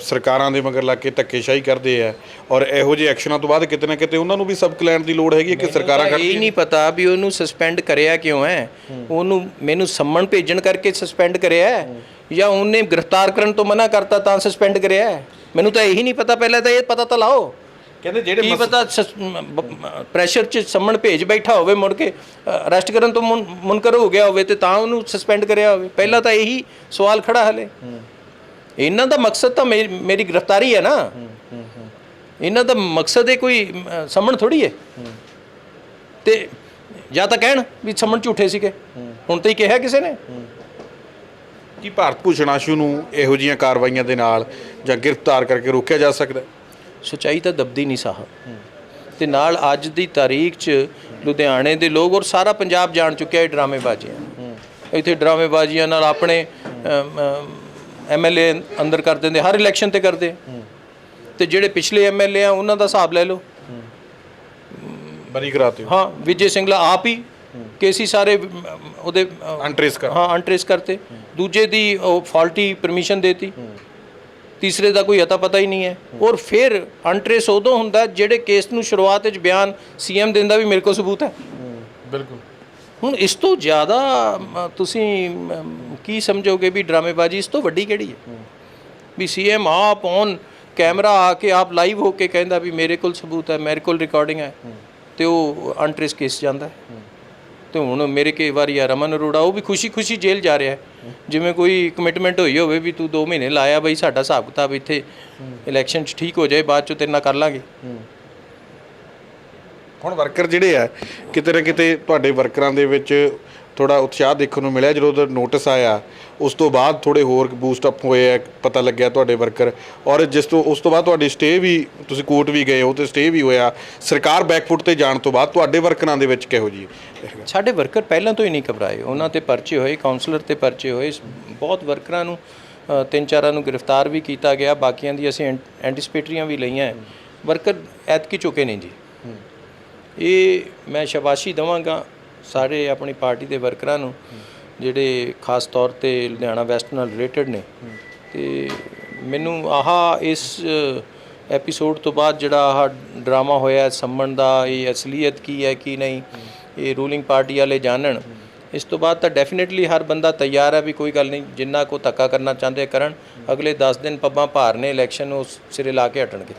ਸਰਕਾਰਾਂ ਦੇ ਮਗਰ ਲੱਗ ਕੇ ਧੱਕੇਸ਼ਾਹੀ ਕਰਦੇ ਆ ਔਰ ਇਹੋ ਜਿਹੇ ਐਕਸ਼ਨਾਂ ਤੋਂ ਬਾਅਦ ਕਿਤੇ ਨਾ ਕਿਤੇ ਉਹਨਾਂ ਨੂੰ ਵੀ ਸਬਕ ਲੈਣ ਦੀ ਲੋੜ ਹੈਗੀ ਹੈ ਕਿ ਸਰਕਾਰਾਂ ਤਾਂ ਇਹ ਨਹੀਂ ਪਤਾ ਵੀ ਉਹਨੂੰ ਸਸਪੈਂਡ ਕਰਿਆ ਕਿਉਂ ਹੈ। ਉਹਨੂੰ ਮੈਨੂੰ ਸੰਮਣ ਭੇਜਣ ਕਰਕੇ ਸਸਪੈਂਡ ਕਰਿਆ ਹੈ। ਜਾਂ ਉਹਨੇ ਗ੍ਰਿਫਤਾਰ ਕਰਨ ਤੋਂ ਮਨਾ ਕਰਤਾ ਤਾਂ ਸਸਪੈਂਡ ਕਰਿਆ ਮੈਨੂੰ ਤਾਂ ਇਹੀ ਨਹੀਂ ਪਤਾ ਪਹਿਲਾਂ ਤਾਂ ਇਹ ਪਤਾ ਤਾਂ ਲਾਓ। ਕਹਿੰਦੇ ਜਿਹੜੇ ਕੀ ਪਤਾ ਪ੍ਰੈਸ਼ਰ 'ਚ ਸੰਮਣ ਭੇਜ ਬੈਠਾ ਹੋਵੇ ਮੁੜ ਕੇ ਅਰੈਸਟ ਕਰਨ ਤੋਂ ਮੁਨ- ਮੁਨਕਰ ਹੋ ਗਿਆ ਹੋਵੇ ਤੇ ਤਾਂ ਉਹਨੂੰ ਸਸਪੈਂਡ ਕਰਿਆ ਹੋਵੇ। ਪਹਿਲਾਂ ਤਾਂ ਇਹੀ ਸਵਾਲ ਖੜਾ ਹਲੇ। ਇਹਨਾਂ ਦਾ ਮਕਸਦ ਤਾਂ ਮੇਰੀ ਗ੍ਰਿਫਤਾਰੀ ਹੈ ਨਾ। ਇਹਨਾਂ ਦਾ ਮਕਸਦ ਇਹ ਕੋਈ ਸੰਮਣ ਥੋੜੀ ਹੈ। ਤੇ ਜਾਂ ਤਾਂ ਕਹਿਣ ਵੀ ਸੰਮਣ ਝੂਠੇ ਸੀਗੇ। ਹੁਣ ਤਾਂ ਹੀ ਕਿਹਾ ਕਿਸੇ ਨੇ। ਕੀ ਭਾਰਤ ਭੂਸ਼ਣ ਆਸ਼ੂ ਨੂੰ ਇਹੋ ਜਿਹੀਆਂ ਕਾਰਵਾਈਆਂ ਦੇ ਨਾਲ ਜਾਂ ਗ੍ਰਿਫਤਾਰ ਕਰਕੇ ਰੋਕਿਆ ਜਾ ਸਕਦਾ ਸੱਚਾਈ ਤਾਂ ਦਬਦੀ ਨਹੀਂ ਸਾਹਿਬ ਤੇ ਨਾਲ ਅੱਜ ਦੀ ਤਾਰੀਖ 'ਚ ਲੁਧਿਆਣੇ ਦੇ ਲੋਕ ਔਰ ਸਾਰਾ ਪੰਜਾਬ ਜਾਣ ਚੁੱਕਿਆ ਇਹ ਡਰਾਮੇਬਾਜ਼ੀਆਂ ਇੱਥੇ ਡਰਾਮੇਬਾਜ਼ੀਆਂ ਨਾਲ ਆਪਣੇ ਐਮਐਲਏ ਅੰਦਰ ਕਰ ਦਿੰਦੇ ਹਰ ਇਲੈਕਸ਼ਨ ਤੇ ਕਰਦੇ। ਤੇ ਜਿਹੜੇ ਪਿਛਲੇ ਐਮਐਲਏ ਆ ਉਹਨਾਂ ਦਾ ਹਿਸਾਬ ਲੈ ਲਓ। ਬਰੀ ਕਰਾਤੇ ਹੋ ਵਿਜੇ ਸਿੰਗਲਾ ਆਪ ਹੀ ਕੇਸੀ ਸਾਰੇ ਉਹਦੇ ਅਨਟ੍ਰੇਸ ਕਰ ਹਾਂ ਅਨਟ੍ਰੇਸ ਕਰਤੇ। ਦੂਜੇ ਦੀ ਉਹ ਫਾਲਟੀ ਪਰਮਿਸ਼ਨ ਦੇਤੀ। ਤੀਸਰੇ ਦਾ ਕੋਈ ਅਤਾ ਪਤਾ ਹੀ ਨਹੀਂ ਹੈ। ਔਰ ਫਿਰ ਅਨਟ੍ਰੇਸ ਉਦੋਂ ਹੁੰਦਾ ਜਿਹੜੇ ਕੇਸ ਨੂੰ ਸ਼ੁਰੂਆਤ ਵਿੱਚ ਬਿਆਨ ਸੀਐਮ ਦਿੰਦਾ ਵੀ ਮੇਰੇ ਕੋਲ ਸਬੂਤ ਹੈ। ਬਿਲਕੁਲ। ਹੁਣ ਇਸ ਤੋਂ ਜ਼ਿਆਦਾ ਤੁਸੀਂ ਕੀ ਸਮਝੋਗੇ ਵੀ ਡਰਾਮੇਬਾਜ਼ੀ ਇਸ ਤੋਂ ਵੱਡੀ ਕਿਹੜੀ ਹੈ? ਵੀ ਸੀਐਮ ਆਪ ਔਨ ਕੈਮਰਾ ਆ ਕੇ ਆਪ ਲਾਈਵ ਹੋ ਕੇ ਕਹਿੰਦਾ ਵੀ ਮੇਰੇ ਕੋਲ ਸਬੂਤ ਹੈ ਮੇਰੇ ਕੋਲ ਰਿਕਾਰਡਿੰਗ ਹੈ ਤੇ ਉਹ ਅਨਟ੍ਰੇਸ ਕੇਸ ਜਾਂਦਾ ਹੈ। ਤੇ ਹੁਣ ਮੇਰੇ ਕਈ ਵਾਰੀ ਆ ਰਮਨ ਅਰੋੜਾ, ਉਹ ਵੀ ਖੁਸ਼ੀ-ਖੁਸ਼ੀ ਜੇਲ੍ਹ ਜਾ ਰਿਹਾ ਹੈ। ਜਿਵੇਂ ਕੋਈ ਕਮਿਟਮੈਂਟ ਹੋਈ ਹੋਵੇ ਵੀ ਤੂੰ 2 ਮਹੀਨੇ ਲਾਇਆ ਬਈ, ਸਾਡਾ ਹਿਸਾਬ ਕਿਤਾਬ ਇੱਥੇ ਇਲੈਕਸ਼ਨ 'ਚ ਠੀਕ ਹੋ ਜਾਏ, ਬਾਅਦ 'ਚ ਤੇਰੇ ਨਾਲ ਕਰ ਲਾਂਗੇ। ਹੁਣ ਵਰਕਰ ਜਿਹੜੇ ਆ, ਕਿਤੇ ਨਾ ਕਿਤੇ ਤੁਹਾਡੇ ਵਰਕਰਾਂ ਦੇ ਵਿੱਚ ਥੋੜਾ ਉਤਸ਼ਾਹ ਦੇਖਣ ਨੂੰ ਮਿਲਿਆ ਜਦੋਂ ਨੋਟਿਸ ਆਇਆ ਉਸ ਤੋਂ ਬਾਅਦ ਥੋੜੇ ਹੋਰ ਬੂਸਟ ਅਪ ਹੋਏ ਆ ਪਤਾ ਲੱਗਿਆ ਤੁਹਾਡੇ ਵਰਕਰ ਔਰ ਜਿਸ ਤੋਂ ਉਸ ਤੋਂ ਬਾਅਦ ਤੁਹਾਡੀ ਸਟੇ ਵੀ ਤੁਸੀਂ ਕੋਰਟ ਵੀ ਗਏ ਹੋ ਤੇ ਸਟੇ ਵੀ ਹੋਇਆ। ਸਰਕਾਰ ਬੈਕਫੁੱਟ ਤੇ ਜਾਣ ਤੋਂ ਬਾਅਦ ਤੁਹਾਡੇ ਵਰਕਰਾਂ ਦੇ ਵਿੱਚ ਕਿਹੋ ਜੀ ਸਾਡੇ ਵਰਕਰ ਪਹਿਲਾਂ ਤੋਂ ਹੀ ਨਹੀਂ ਘਬਰਾਏ। ਉਹਨਾਂ ਤੇ ਪਰਚੇ ਹੋਏ ਕਾਉਂਸਲਰ ਤੇ ਪਰਚੇ ਹੋਏ। ਬਹੁਤ ਵਰਕਰਾਂ ਨੂੰ ਤਿੰਨ ਚਾਰਾਂ ਨੂੰ ਗ੍ਰਿਫਤਾਰ ਵੀ ਕੀਤਾ ਗਿਆ। ਬਾਕੀਆਂ ਦੀ ਅਸੀਂ ਐਂਟੀਸਪੇਟਰੀਆਂ ਵੀ ਲਈਆਂ। ਵਰਕਰ ਐਤਕੀ ਚੁੱਕੇ ਨਹੀਂ ਜੀ। ਇਹ ਮੈਂ ਸ਼ਾਬਾਸ਼ੀ ਦਵਾਂਗਾ। ਸਾਰੇ ਆਪਣੀ ਪਾਰਟੀ ਦੇ ਵਰਕਰਾਂ ਨੂੰ ਜਿਹੜੇ ਖਾਸ ਤੌਰ ਤੇ ਲੁਧਿਆਣਾ ਵੈਸਟ ਨਾਲ ਰਿਲੇਟਡ ਨੇ। ਤੇ ਮੈਨੂੰ ਆਹ ਇਸ ਐਪੀਸੋਡ ਤੋਂ ਬਾਅਦ ਜਿਹੜਾ ਆਹ ਡਰਾਮਾ ਹੋਇਆ, ਸੰਮਣ ਦਾ, ਇਹ ਅਸਲੀਅਤ ਕੀ ਹੈ, ਕੀ ਨਹੀਂ, ਇਹ ਰੂਲਿੰਗ ਪਾਰਟੀ ਵਾਲੇ ਜਾਣਨ। ਇਸ ਤੋਂ ਬਾਅਦ ਤਾਂ ਡੈਫੀਨਿਟਲੀ ਹਰ ਬੰਦਾ ਤਿਆਰ ਹੈ ਵੀ ਕੋਈ ਗੱਲ ਨਹੀਂ, ਜਿੰਨਾ ਕੋ ਧੱਕਾ ਕਰਨਾ ਚਾਹੁੰਦੇ ਕਰਨ, ਅਗਲੇ 10 ਦਿਨ ਪੱਬਾਂ ਭਾਰ ਨੇ ਇਲੈਕਸ਼ਨ ਉਸ ਸਿਰੇ ਲਾ ਕੇ ਹਟਣਗੇ।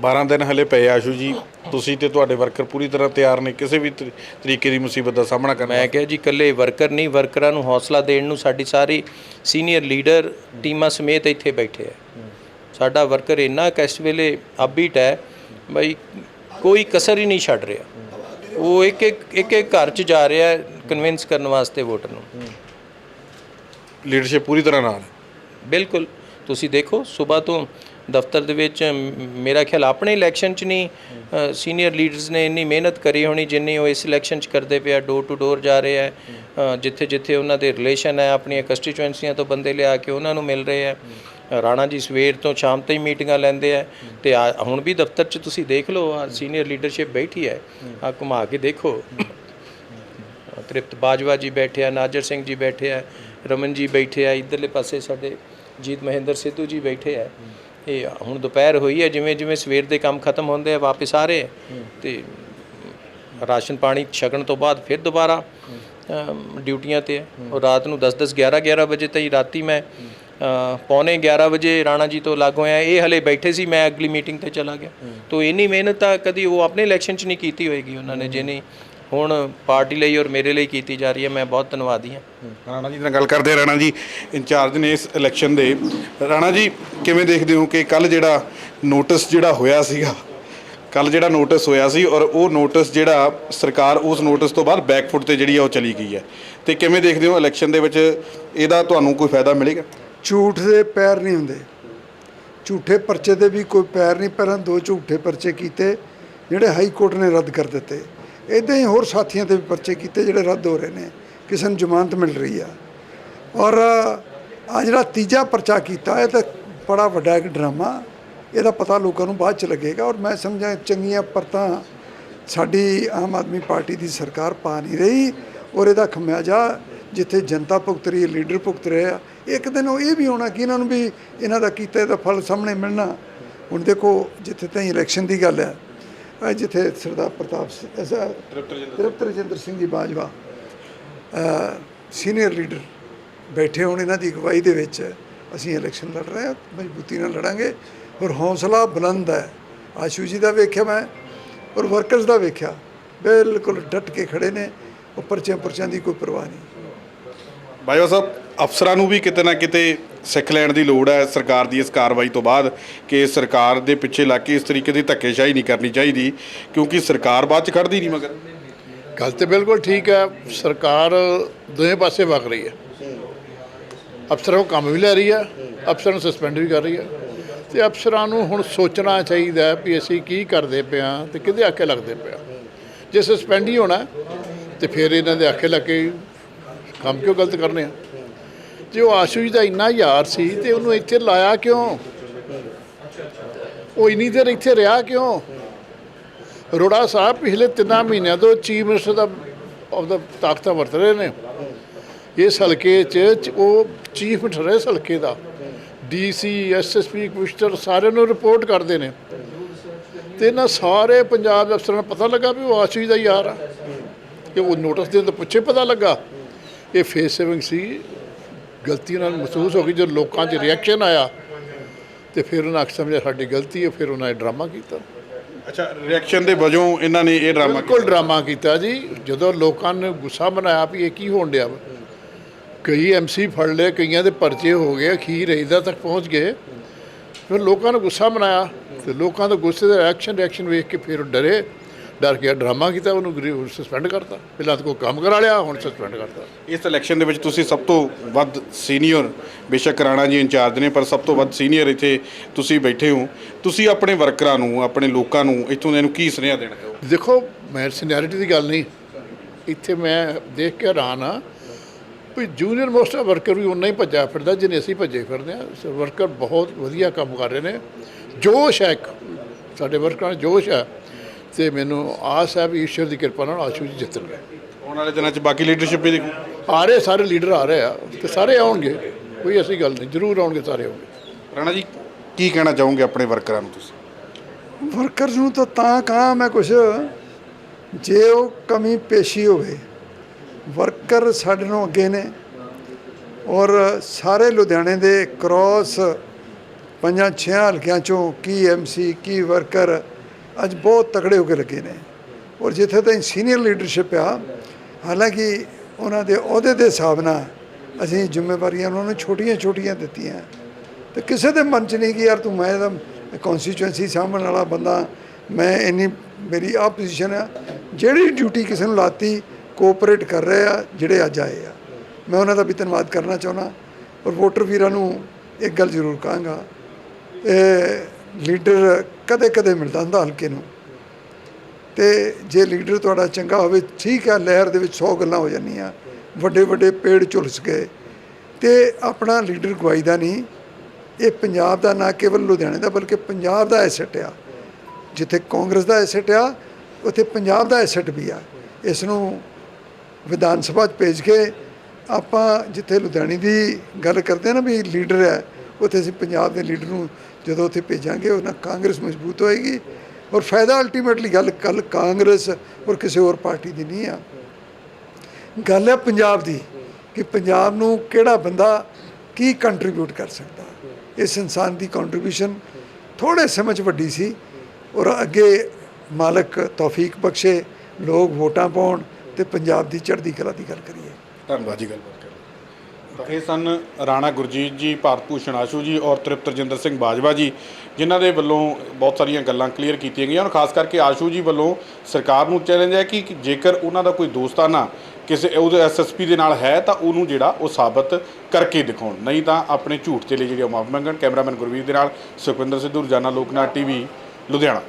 12 ਦਿਨ ਹਲੇ ਪਏ ਆਸ਼ੂ ਜੀ। ਤੁਸੀਂ ਤੇ ਤੁਹਾਡੇ ਵਰਕਰ ਪੂਰੀ ਤਰ੍ਹਾਂ ਤਿਆਰ ਨੇ ਕਿਸੇ ਵੀ ਤਰੀ- ਤਰੀਕੇ ਦੀ ਮੁਸੀਬਤ ਦਾ ਸਾਹਮਣਾ ਕਰਨ। ਮੈਂ ਕਿਹਾ ਜੀ ਇਕੱਲੇ ਵਰਕਰ ਨਹੀਂ ਵਰਕਰਾਂ ਨੂੰ ਹੌਸਲਾ ਦੇਣ ਨੂੰ ਸਾਡੀ ਸਾਰੀ ਸੀਨੀਅਰ ਲੀਡਰ ਟੀਮਾਂ ਸਮੇਤ ਇੱਥੇ ਬੈਠੇ ਆ। ਸਾਡਾ ਵਰਕਰ ਇੰਨਾ ਕੁ ਇਸ ਵੇਲੇ ਅਪਬੀਟ ਹੈ ਬਈ ਕੋਈ ਕਸਰ ਹੀ ਨਹੀਂ ਛੱਡ ਰਿਹਾ। ਉਹ ਇੱਕ ਇੱਕ ਇੱਕ ਇੱਕ ਘਰ 'ਚ ਜਾ ਰਿਹਾ ਕਨਵਿੰਸ ਕਰਨ ਵਾਸਤੇ ਵੋਟਰ ਨੂੰ। ਲੀਡਰਸ਼ਿਪ ਪੂਰੀ ਤਰ੍ਹਾਂ ਨਾਲ ਬਿਲਕੁਲ। ਤੁਸੀਂ ਦੇਖੋ ਸਵੇਰ ਤੋਂ ਦਫ਼ਤਰ ਦੇ ਵਿੱਚ ਮੇਰਾ ਖਿਆਲ ਆਪਣੇ ਇਲੈਕਸ਼ਨ 'ਚ ਨਹੀਂ ਸੀਨੀਅਰ ਲੀਡਰਸ ਨੇ ਇੰਨੀ ਮਿਹਨਤ ਕਰੀ ਹੋਣੀ ਜਿੰਨੀ ਉਹ ਇਸ ਇਲੈਕਸ਼ਨ 'ਚ ਕਰਦੇ ਪਿਆ ਡੋਰ ਟੂ ਡੋਰ ਜਾ ਰਹੇ ਹੈ ਜਿੱਥੇ ਜਿੱਥੇ ਉਹਨਾਂ ਦੇ ਰਿਲੇਸ਼ਨ ਹੈ ਆਪਣੀਆਂ ਕੰਸਟੀਚੁਐਂਸੀਆਂ ਤੋਂ ਬੰਦੇ ਲਿਆ ਕੇ ਉਹਨਾਂ ਨੂੰ ਮਿਲ ਰਹੇ ਹੈ ਰਾਣਾ ਜੀ ਸਵੇਰ ਤੋਂ ਸ਼ਾਮ ਤਾਈਂ ਮੀਟਿੰਗਾਂ ਲੈਂਦੇ ਆ ਤੇ ਆ- ਹੁਣ ਵੀ ਦਫ਼ਤਰ 'ਚ ਤੁਸੀਂ ਦੇਖ ਲਓ, ਆ ਸੀਨੀਅਰ ਲੀਡਰਸ਼ਿਪ ਬੈਠੀ ਹੈ, ਆ ਘੁਮਾ ਕੇ ਦੇਖੋ। ਤ੍ਰਿਪਤ ਬਾਜਵਾ ਜੀ ਬੈਠੇ ਆ, ਨਾਜਰ ਸਿੰਘ ਜੀ ਬੈਠੇ ਆ, ਰਮਨ ਜੀ ਬੈਠੇ ਆ, ਇਧਰਲੇ ਪਾਸੇ ਸਾਡੇ ਜੀਤ ਮਹਿੰਦਰ ਸਿੱਧੂ ਜੀ ਬੈਠੇ ਆ। ਇਹ ਹੁਣ ਦੁਪਹਿਰ ਹੋਈ ਹੈ ਜਿਵੇਂ ਜਿਵੇਂ ਸਵੇਰ ਦੇ ਕੰਮ ਖਤਮ ਹੁੰਦੇ ਆ ਵਾਪਸ ਆ ਰਹੇ ਤੇ ਰਾਸ਼ਨ ਪਾਣੀ ਛਕਣ ਤੋਂ ਬਾਅਦ ਫਿਰ ਦੁਬਾਰਾ ਡਿਊਟੀਆਂ ਤੇ ਔਰ ਰਾਤ ਨੂੰ 10 10 11 11 ਵਜੇ ਤਾਈਂ ਰਾਤੀ ਮੈਂ ਪੌਣੇ 11 ਵਜੇ ਰਾਣਾ ਜੀ ਤੋਂ ਲੱਗ ਹੋਇਆ ਇਹ ਹਲੇ ਬੈਠੇ ਸੀ ਮੈਂ ਅਗਲੀ ਮੀਟਿੰਗ ਤੇ ਚਲਾ ਗਿਆ। ਤੋ ਇੰਨੀ ਮਿਹਨਤ ਤਾਂ ਕਦੀ ਉਹ ਆਪਣੇ ਇਲੈਕਸ਼ਨ 'ਚ ਨਹੀਂ ਕੀਤੀ ਹੋਏਗੀ ਉਹਨਾਂ ਨੇ ਜਿੰਨੀ ਹੁਣ ਪਾਰਟੀ ਲਈ ਔਰ ਮੇਰੇ ਲਈ ਕੀਤੀ ਜਾ ਰਹੀ ਹੈ ਮੈਂ ਬਹੁਤ ਧੰਨਵਾਦੀ ਹਾਂ। ਰਾਣਾ ਜੀ ਨਾਲ ਗੱਲ ਕਰਦੇ ਆ। ਰਾਣਾ ਜੀ ਇੰਚਾਰਜ ਨੇ ਇਸ ਇਲੈਕਸ਼ਨ ਦੇ। ਰਾਣਾ ਜੀ ਕਿਵੇਂ ਦੇਖਦੇ ਹੋ ਕਿ ਕੱਲ ਜਿਹੜਾ ਨੋਟਿਸ ਜਿਹੜਾ ਹੋਇਆ ਸੀਗਾ ਕੱਲ ਜਿਹੜਾ ਨੋਟਿਸ ਹੋਇਆ ਸੀ ਔਰ ਉਹ ਨੋਟਿਸ ਜਿਹੜਾ ਸਰਕਾਰ ਉਸ ਨੋਟਿਸ ਤੋਂ ਬਾਅਦ ਬੈਕਫੁੱਟ ਤੇ ਜਿਹੜੀ ਆ ਉਹ ਚਲੀ ਗਈ ਹੈ। ਤੇ ਕਿਵੇਂ ਦੇਖਦੇ ਹੋ ਇਲੈਕਸ਼ਨ ਦੇ ਵਿੱਚ ਇਹਦਾ ਤੁਹਾਨੂੰ ਕੋਈ ਫਾਇਦਾ ਮਿਲੇਗਾ? ਝੂਠ ਦੇ ਪੈਰ ਨਹੀਂ ਹੁੰਦੇ। ਝੂਠੇ ਪਰਚੇ ਦੇ ਵੀ ਕੋਈ ਪੈਰ ਨਹੀਂ ਪਹਿਲਾਂ ਦੋ ਝੂਠੇ ਪਰਚੇ ਕੀਤੇ ਜਿਹੜੇ ਹਾਈ ਕੋਰਟ ਨੇ ਰੱਦ ਕਰ ਦਿੱਤੇ। ਇਦਾਂ ਹੀ ਹੋਰ ਸਾਥੀਆਂ ਤੇ ਵੀ ਪਰਚੇ ਕੀਤੇ ਜਿਹੜੇ ਰੱਦ ਹੋ ਰਹੇ ਨੇ, ਕਿਸੇ ਨੂੰ ਜ਼ਮਾਨਤ ਮਿਲ ਰਹੀ ਆ। ਔਰ ਆ ਜਿਹੜਾ ਤੀਜਾ ਪਰਚਾ ਕੀਤਾ, ਇਹ ਤਾਂ ਬੜਾ ਵੱਡਾ ਇੱਕ ਡਰਾਮਾ, ਇਹਦਾ ਪਤਾ ਲੋਕਾਂ ਨੂੰ ਬਾਅਦ ਚ ਲੱਗੇਗਾ। ਔਰ ਮੈਂ ਸਮਝਾਂ, ਚੰਗੀਆਂ ਪਰਤਾਂ ਸਾਡੀ ਆਮ ਆਦਮੀ ਪਾਰਟੀ ਦੀ ਸਰਕਾਰ ਪਾ ਨਹੀਂ ਰਹੀ, ਔਰ ਇਹਦਾ ਖਮਿਆਜਾ ਜਿੱਥੇ ਜਨਤਾ ਭੁਗਤ ਰਹੀ ਹੈ, ਲੀਡਰ ਭੁਗਤ ਰਿਹਾ ਇੱਕ ਦਿਨ ਉਹ ਇਹ ਵੀ ਹੋਣਾ ਕਿ ਇਹਨਾਂ ਨੂੰ ਵੀ ਇਹਨਾਂ ਦਾ ਕੀਤਾ ਇਹਦਾ ਫਲ ਸਾਹਮਣੇ ਮਿਲਣਾ। ਹੁਣ ਦੇਖੋ, ਜਿੱਥੇ ਤਾਂ ਇਲੈਕਸ਼ਨ ਦੀ ਗੱਲ ਹੈ ਜਿੱਥੇ ਸਰਦਾਰ ਪ੍ਰਤਾਪ ਸਿੰਘ ਐਸਾ ਤ੍ਰਿਪਤ ਰਜਿੰਦਰ ਸਿੰਘ। ਜੀ ਬਾਜਵਾ ਸੀਨੀਅਰ ਲੀਡਰ ਬੈਠੇ ਹੋਣ ਇਹਨਾਂ ਦੀ ਅਗਵਾਈ ਦੇ ਵਿੱਚ ਅਸੀਂ ਇਲੈਕਸ਼ਨ ਲੜ ਰਹੇ ਹਾਂ ਮਜ਼ਬੂਤੀ ਨਾਲ ਲੜਾਂਗੇ। ਔਰ ਹੌਸਲਾ ਬੁਲੰਦ ਹੈ। ਆਸ਼ੂ ਜੀ ਦਾ ਵੇਖਿਆ ਮੈਂ ਔਰ ਵਰਕਰਸ ਦਾ ਵੇਖਿਆ ਬਿਲਕੁਲ ਡਟ ਕੇ ਖੜੇ ਨੇ ਉਹ ਪਰਚਿਆਂ ਪਰਚਿਆਂ ਦੀ ਕੋਈ ਪਰਵਾਹ ਨਹੀਂ। ਬਾਈਵਾ ਸਾਹਿਬ ਅਫਸਰਾਂ ਨੂੰ ਵੀ ਕਿਤੇ ਨਾ ਕਿਤੇ ਸਿੱਖ ਲੈਣ ਦੀ ਲੋੜ ਹੈ ਸਰਕਾਰ ਦੀ ਇਸ ਕਾਰਵਾਈ ਤੋਂ ਬਾਅਦ ਕਿ ਸਰਕਾਰ ਦੇ ਪਿੱਛੇ ਲੱਗ ਕੇ ਇਸ ਤਰੀਕੇ ਦੀ ਧੱਕੇਸ਼ਾਹੀ ਨਹੀਂ ਕਰਨੀ ਚਾਹੀਦੀ, ਕਿਉਂਕਿ ਸਰਕਾਰ ਬਾਅਦ ਚ ਖੜਦੀ ਨਹੀਂ ਮਗਰ। ਗੱਲ ਤੇ ਬਿਲਕੁਲ ਠੀਕ ਹੈ, ਸਰਕਾਰ ਦੋਵੇਂ ਪਾਸੇ ਵਗ ਰਹੀ ਹੈ। ਅਫਸਰਾਂ ਨੂੰ ਕੰਮ ਵੀ ਲੈ ਰਹੀ ਹੈ, ਅਫਸਰਾਂ ਨੂੰ ਸਸਪੈਂਡ ਵੀ ਕਰ ਰਹੀ ਹੈ। ਤੇ ਅਫਸਰਾਂ ਨੂੰ ਹੁਣ ਸੋਚਣਾ ਚਾਹੀਦਾ ਹੈ ਵੀ ਅਸੀਂ ਕੀ ਕਰਦੇ ਪਿਆ ਤੇ ਕਿਹਦੇ ਆਖੇ ਲੱਗਦੇ ਪਿਆ ਜੇ ਸਸਪੈਂਡ ਹੀ ਹੋਣਾ, ਤੇ ਫਿਰ ਇਹਨਾਂ ਦੇ ਆਖੇ ਲੱਗ ਕੇ ਕੰਮ ਕਿਉਂ ਗਲਤ ਕਰਨੇ ਆ? ਜੇ ਉਹ ਆਸ਼ੂ ਜੀ ਦਾ ਇੰਨਾ ਯਾਰ ਸੀ ਤੇ ਉਹਨੂੰ ਇੱਥੇ ਲਾਇਆ ਕਿਉਂ? ਉਹ ਇੰਨੀ ਦੇਰ ਇੱਥੇ ਰਿਹਾ ਕਿਉਂ? ਅਰੋੜਾ ਸਾਹਿਬ ਪਿਛਲੇ ਤਿੰਨਾਂ ਮਹੀਨਿਆਂ ਤੋਂ ਚੀਫ ਮਿਨਿਸਟਰ ਦਾ ਆਫ ਦਾ ਤਾਕਤਾਂ ਵਰਤ ਰਹੇ ਨੇ। ਇਸ ਹਲਕੇ 'ਚ ਉਹ ਚੀਫ ਮਿਨਿਸਟਰ ਹੈ ਹਲਕੇ ਦਾ। ਡੀਸੀ ਐਸਐਸਪੀ ਕਮਿਸ਼ਨਰ ਸਾਰਿਆਂ ਨੂੰ ਰਿਪੋਰਟ ਕਰਦੇ ਨੇ। ਤੇ ਇਹਨਾਂ ਸਾਰੇ ਪੰਜਾਬ ਦੇ ਅਫਸਰਾਂ ਨੂੰ ਪਤਾ ਲੱਗਾ ਵੀ ਉਹ ਆਸ਼ੂ ਦਾ ਯਾਰ ਆ। ਕਿ ਉਹ ਨੋਟਿਸ ਦੇਣ ਤੋਂ ਪੁੱਛੇ ਪਤਾ ਲੱਗਾ। ਇਹ ਫੇਸ ਸੇਵਿੰਗ ਸੀ। ਗਲਤੀ ਨਾਲ ਮਹਿਸੂਸ ਹੋ ਗਈ ਜਦੋਂ ਲੋਕਾਂ 'ਚ ਰਿਐਕਸ਼ਨ ਆਇਆ ਤੇ ਫਿਰ ਉਹਨਾਂ ਅਕਸਰ ਸਮਝਿਆ ਸਾਡੀ ਗਲਤੀ ਹੈ ਫਿਰ ਉਹਨਾਂ ਨੇ ਡਰਾਮਾ ਕੀਤਾ। ਅੱਛਾ ਰਿਐਕਸ਼ਨ ਦੇ ਵਜੋਂ ਇਹਨਾਂ ਨੇ ਇਹ ਡਰਾਮਾ ਬਿਲਕੁਲ ਡਰਾਮਾ ਕੀਤਾ ਜੀ। ਜਦੋਂ ਲੋਕਾਂ ਨੇ ਗੁੱਸਾ ਮਨਾਇਆ ਵੀ ਇਹ ਕੀ ਹੋਣ ਡਿਆ ਕਈ ਐਮਸੀ ਫੜ ਲਏ ਕਈਆਂ ਦੇ ਪਰਚੇ ਹੋ ਗਏ ਅਖੀਰ ਇਹਦਾ ਤੱਕ ਪਹੁੰਚ ਗਏ। ਫਿਰ ਲੋਕਾਂ ਨੇ ਗੁੱਸਾ ਮਨਾਇਆ ਤੇ ਲੋਕਾਂ ਦਾ ਗੁੱਸੇ ਦਾ ਰਿਐਕਸ਼ਨ ਰਿਐਕਸ਼ਨ ਵੇਖ ਕੇ ਫਿਰ ਉਹ ਡਰੇ। ਡਰ ਕੇ ਡਰਾਮਾ ਕੀਤਾ ਉਹਨੂੰ ਸਸਪੈਂਡ ਕਰਤਾ। ਪਹਿਲਾਂ ਤਾਂ ਕੋਈ ਕੰਮ ਕਰਾ ਲਿਆ ਹੁਣ ਸਸਪੈਂਡ ਕਰਤਾ। ਇਸ ਇਲੈਕਸ਼ਨ ਦੇ ਵਿੱਚ ਤੁਸੀਂ ਸਭ ਤੋਂ ਵੱਧ ਸੀਨੀਅਰ ਬੇਸ਼ੱਕ ਰਾਣਾ ਜੀ ਇੰਚਾਰਜ ਨੇ ਪਰ ਸਭ ਤੋਂ ਵੱਧ ਸੀਨੀਅਰ ਇੱਥੇ ਤੁਸੀਂ ਬੈਠੇ ਹੋ। ਤੁਸੀਂ ਆਪਣੇ ਵਰਕਰਾਂ ਨੂੰ ਆਪਣੇ ਲੋਕਾਂ ਨੂੰ ਇੱਥੋਂ ਦੇ ਨੂੰ ਕੀ ਸੁਨੇਹਾ ਦੇਣਾ ਚਾਹੋ ਦੇਖੋ ਮੈਂ ਸੀਨੀਅਰਿਟੀ ਦੀ ਗੱਲ ਨਹੀਂ। ਇੱਥੇ ਮੈਂ ਦੇਖ ਕੇ ਹੈਰਾਨ ਆ ਵੀ ਜੂਨੀਅਰ ਮੋਸਟ ਵਰਕਰ ਵੀ ਉਨਾ ਹੀ ਭੱਜਿਆ ਫਿਰਦਾ ਜਿੰਨੇ ਅਸੀਂ ਭੱਜੇ ਫਿਰਦੇ ਆ ਵਰਕਰ ਬਹੁਤ ਵਧੀਆ ਕੰਮ ਕਰ ਰਹੇ ਨੇ। ਜੋਸ਼ ਹੈ ਸਾਡੇ ਵਰਕਰਾਂ ਜੋਸ਼ ਹੈ। ਤੇ ਮੈਨੂੰ ਆਸ ਹੈ ਵੀ ਈਸ਼ਵਰ ਦੀ ਕਿਰਪਾ ਨਾਲ ਆਸ਼ੂ ਜੀ ਜਿੱਤਣਗੇ ਆਉਣ ਵਾਲੇ ਦਿਨਾਂ 'ਚ ਬਾਕੀ ਲੀਡਰਸ਼ਿਪ ਵੀ ਦੇਖੋ। ਆ ਰਹੇ ਸਾਰੇ ਲੀਡਰ ਆ ਰਹੇ ਆ ਤੇ ਸਾਰੇ ਆਉਣਗੇ ਕੋਈ ਐਸੀ ਗੱਲ ਨਹੀਂ ਜ਼ਰੂਰ ਆਉਣਗੇ ਸਾਰੇ ਆਉਣਗੇ। ਰਾਣਾ ਜੀ ਕੀ ਕਹਿਣਾ ਚਾਹੋਗੇ ਆਪਣੇ ਵਰਕਰਾਂ ਨੂੰ ਤੁਸੀਂ? ਵਰਕਰਸ ਨੂੰ ਤਾਂ ਤਾਂ ਕਹਾਂ ਮੈਂ ਕੁਛ। ਜੇ ਉਹ ਕਮੀ ਪੇਸ਼ੀ ਹੋਵੇ ਵਰਕਰ ਸਾਡੇ ਨੂੰ ਅੱਗੇ ਨੇ ਔਰ ਸਾਰੇ ਲੁਧਿਆਣੇ ਦੇ ਕ੍ਰਾਸ ਪੰਜਾਂ ਛਿਆਂ ਹਲਕਿਆਂ ਚੋਂ ਕੀ ਐਮਸੀ ਕੀ ਵਰਕਰ ਅੱਜ ਬਹੁਤ ਤਕੜੇ ਹੋ ਕੇ ਲੱਗੇ ਨੇ। ਔਰ ਜਿੱਥੇ ਤਾਈਂ ਸੀਨੀਅਰ ਲੀਡਰਸ਼ਿਪ ਆ, ਹਾਲਾਂਕਿ ਉਹਨਾਂ ਦੇ ਅਹੁਦੇ ਦੇ ਹਿਸਾਬ ਨਾਲ ਅਸੀਂ ਜ਼ਿੰਮੇਵਾਰੀਆਂ ਉਹਨਾਂ ਨੂੰ ਛੋਟੀਆਂ ਛੋਟੀਆਂ ਦਿੱਤੀਆਂ। ਤੇ ਕਿਸੇ ਦੇ ਮਨ 'ਚ ਨਹੀਂ ਕਿ ਯਾਰ ਤੂੰ ਮੈਂ ਤਾਂ ਕਨਸਟੀਚੁਐਂਸੀ ਸਾਂਭਣ ਵਾਲਾ ਬੰਦਾ, ਮੈਂ ਇੰਨੀ ਮੇਰੀ ਆ ਪੋਜੀਸ਼ਨ ਆ। ਜਿਹੜੀ ਡਿਊਟੀ ਕਿਸੇ ਨੂੰ ਲਾਤੀ ਕੋਆਪਰੇਟ ਕਰ ਰਹੇ ਆ, ਜਿਹੜੇ ਅੱਜ ਆਏ ਆ। ਮੈਂ ਉਹਨਾਂ ਦਾ ਵੀ ਧੰਨਵਾਦ ਕਰਨਾ ਚਾਹੁੰਦਾ। ਔਰ ਵੋਟਰ ਵੀਰਾਂ ਨੂੰ ਇੱਕ ਗੱਲ ਜ਼ਰੂਰ ਕਹਾਂਗਾ। ਇਹ ਲੀਡਰ ਕਦੇ ਕਦੇ ਮਿਲਦਾ ਹੁੰਦਾ ਹਲਕੇ ਨੂੰ। ਤੇ ਜੇ ਲੀਡਰ ਤੁਹਾਡਾ ਚੰਗਾ ਹੋਵੇ, ਠੀਕ ਹੈ ਲਹਿਰ ਦੇ ਵਿੱਚ 100 ਗੱਲਾਂ ਹੋ ਜਾਂਦੀਆਂ, ਵੱਡੇ ਵੱਡੇ ਪੇੜ ਝੁਲਸ ਗਏ। ਤੇ ਆਪਣਾ ਲੀਡਰ ਗਵਾਈਦਾ ਨਹੀਂ। ਇਹ ਪੰਜਾਬ ਦਾ ਨਾ ਕੇਵਲ ਲੁਧਿਆਣੇ ਦਾ, ਬਲਕਿ ਪੰਜਾਬ ਦਾ ਐਸੈਟ ਆ। ਜਿੱਥੇ ਕਾਂਗਰਸ ਦਾ ਐਸੈਟ ਆ, ਉੱਥੇ ਪੰਜਾਬ ਦਾ ਐਸੈਟ ਵੀ ਆ। ਇਸ ਨੂੰ ਵਿਧਾਨ ਸਭਾ 'ਚ ਭੇਜ ਕੇ ਆਪਾਂ ਜਿੱਥੇ ਲੁਧਿਆਣੇ ਦੀ ਗੱਲ ਕਰਦੇ ਆ ਨਾ ਵੀ ਲੀਡਰ ਹੈ, ਉੱਥੇ ਅਸੀਂ ਪੰਜਾਬ ਦੇ ਲੀਡਰ ਨੂੰ ਜਦੋਂ ਉੱਥੇ ਭੇਜਾਂਗੇ ਉਹਨਾਂ ਕਾਂਗਰਸ ਮਜ਼ਬੂਤ ਹੋਏਗੀ। ਔਰ ਫਾਇਦਾ ਅਲਟੀਮੇਟਲੀ ਗੱਲ ਕੱਲ ਕਾਂਗਰਸ ਔਰ ਕਿਸੇ ਹੋਰ ਪਾਰਟੀ ਦੀ ਨਹੀਂ ਆ। ਗੱਲ ਹੈ ਪੰਜਾਬ ਦੀ, ਕਿ ਪੰਜਾਬ ਨੂੰ ਕਿਹੜਾ ਬੰਦਾ ਕੀ ਕੰਟਰੀਬਿਊਟ ਕਰ ਸਕਦਾ। ਇਸ ਇਨਸਾਨ ਦੀ ਕੰਟਰੀਬਿਊਸ਼ਨ ਥੋੜੇ ਸਮਝ ਵੱਡੀ ਸੀ ਔਰ ਅੱਗੇ ਮਾਲਕ ਤੌਫੀਕ ਬਖਸ਼ੇ, ਲੋਕ ਵੋਟਾਂ ਪਾਉਣ ਤੇ ਪੰਜਾਬ ਦੀ ਚੜ੍ਹਦੀ ਕਲਾ ਦੀ ਗੱਲ ਕਰੀਏ। ਧੰਨਵਾਦ ਜੀ, ਗੱਲਬਾਤ ਕਰਨ ਤਾਂ ਇਹ ਸਨ ਰਾਣਾ ਗੁਰਜੀਤ ਜੀ, ਭਾਰਤ ਭੂਸ਼ਣ ਆਸ਼ੂ ਜੀ ਔਰ ਤ੍ਰਿਪਤ ਰਜਿੰਦਰ ਸਿੰਘ ਬਾਜਵਾ ਜੀ, ਜਿਨ੍ਹਾਂ ਦੇ ਵੱਲੋਂ ਬਹੁਤ ਸਾਰੀਆਂ ਗੱਲਾਂ ਕਲੀਅਰ ਕੀਤੀਆਂ ਗਈਆਂ। ਔਰ ਖਾਸ ਕਰਕੇ ਆਸ਼ੂ ਜੀ ਵੱਲੋਂ ਸਰਕਾਰ ਨੂੰ ਚੈਲੰਜ ਹੈ ਕਿ ਜੇਕਰ ਉਹਨਾਂ ਦਾ ਕੋਈ ਦੋਸਤਾਨਾ ਕਿਸੇ ਉਹਦੇ ਐਸਐਸਪੀ ਦੇ ਨਾਲ ਹੈ ਤਾਂ ਉਹਨੂੰ ਜਿਹੜਾ ਉਹ ਸਾਬਤ ਕਰਕੇ ਦਿਖਾਉਣ। ਨਹੀਂ ਤਾਂ ਆਪਣੇ ਝੂਠ ਤੇ ਲਈ ਜਿਹੜੀ ਉਹ ਮਾਫੀ ਮੰਗਣ, ਕੈਮਰਾਮੈਨ ਗੁਰਵੀਰ ਦੇ ਨਾਲ ਸੁਖਵਿੰਦਰ ਸਿੱਧੂ, ਰੋਜ਼ਾਨਾ ਲੋਕਨਾਥ ਟੀਵੀ, ਲੁਧਿਆਣਾ।